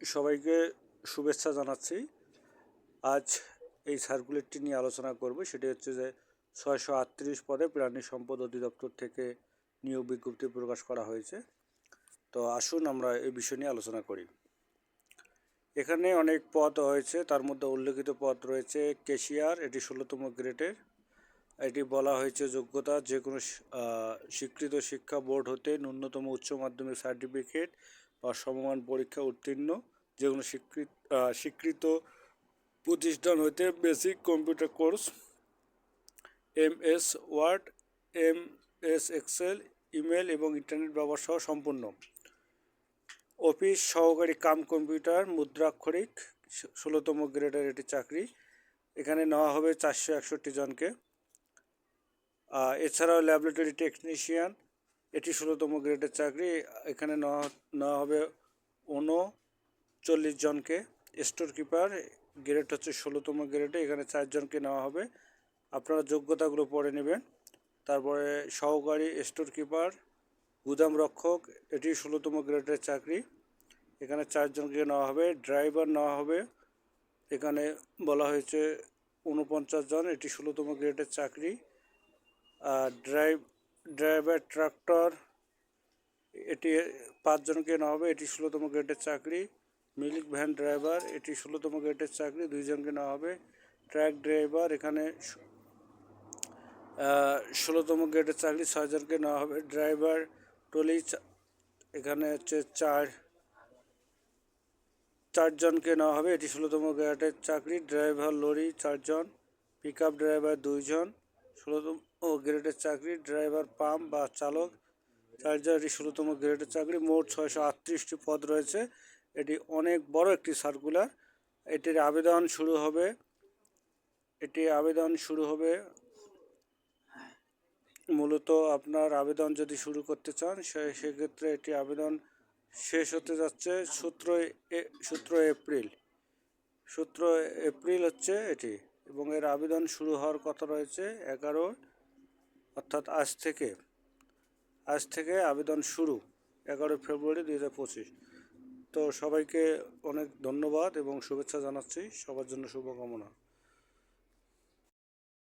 সবাইকে শুভেচ্ছা জানাচ্ছি। আজ এই সার্কুলেটটি নিয়ে আলোচনা করব। সেটি হচ্ছে যে ছয়শো আটত্রিশ পদে প্রাণী সম্পদ অধিদপ্তর থেকে নিয়োগ বিজ্ঞপ্তি প্রকাশ করা হয়েছে। তো আসুন আমরা এই বিষয় নিয়ে আলোচনা করি। এখানে অনেক পদ হয়েছে তার মধ্যে উল্লেখিত পদ রয়েছে কেশিয়ার, এটি ষোলোতম গ্রেডের এটি বলা হয়েছে যোগ্যতা যে কোনো স্বীকৃত শিক্ষা বোর্ড হতে ন্যূনতম উচ্চ মাধ্যমিক সার্টিফিকেট বা সমমান পরীক্ষা উত্তীর্ণ যে কোনো স্বীকৃত স্বীকৃত প্রতিষ্ঠান হইতে basic computer course M S Word M S Excel email এবং ইন্টারনেট ব্যবহার সহ সম্পূর্ণ। অফিস সহকারী কাম কম্পিউটার মুদ্রাক্ষরিক, ষোলোতম গ্রেডের এটি চাকরি। এখানে নেওয়া হবে চারশো একষট্টি জনকে। এছাড়াও ল্যাবরেটরি টেকনিশিয়ান এটি ষোলোতম গ্রেডের চাকরি। এখানে নেওয়া হবে উনচল্লিশ জনকে। স্টোর কিপার, গ্রেড হচ্ছে ষোলোতম গ্রেডে, এখানে চারজনকে নেওয়া হবে। আপনারা যোগ্যতাগুলো পড়ে নেবেন। তারপরে সহকারী স্টোর কিপার, গুদাম রক্ষক, এটি ষোলোতম গ্রেডের চাকরি। এখানে চারজনকে নেওয়া হবে। ড্রাইভার নেওয়া হবে। এখানে বলা হয়েছে উনপঞ্চাশ জন, এটি ষোলোতম গ্রেডের চাকরি। আর ড্রাইভ ড্রাইভার, ট্রাক্টর, এটি পাঁচজনকে নেওয়া হবে। এটি ষোলোতম গ্রেডের চাকরি। মিল্ক ভ্যান ড্রাইভার, এটি ষোলোতম গ্রেডের চাকরি। দুইজনকে নেওয়া হবে। ট্রাক ড্রাইভার, এখানে ষোলোতম গ্রেডের চাকরি। ছয়জনকে নেওয়া হবে। ড্রাইভার চা- এখানে হচ্ছে চার, চারজনকে নেওয়া হবে। এটি ষোলোতম গ্রেডের চাকরি। ড্রাইভার, লরি, চারজন। পিক আপ ড্রাইভার, দুইজন। ষোলোতম ও গ্রেডের চাকরি, ড্রাইভার, পাম্প বা চালক। চারজন এটি ষোলোতম গ্রেডের চাকরি, মোট ছয়শো আটত্রিশটি পদ রয়েছে। এটি অনেক বড় একটি সার্কুলার। এটির আবেদন শুরু হবে, এটি আবেদন শুরু হবে মূলত আপনার আবেদন যদি শুরু করতে চান সেক্ষেত্রে এটি আবেদন শেষ হতে যাচ্ছে সতেরোই সতেরো এপ্রিল। সতেরো এপ্রিল হচ্ছে এটি। এবং এর আবেদন শুরু হওয়ার কথা রয়েছে এগারো, অর্থাৎ আজ থেকে। আজ থেকে আবেদন শুরু এগারোই ফেব্রুয়ারি দুই হাজার পঁচিশ। তো সবাইকে অনেক ধন্যবাদ এবং শুভেচ্ছা জানাচ্ছি। সবার জন্য শুভকামনা।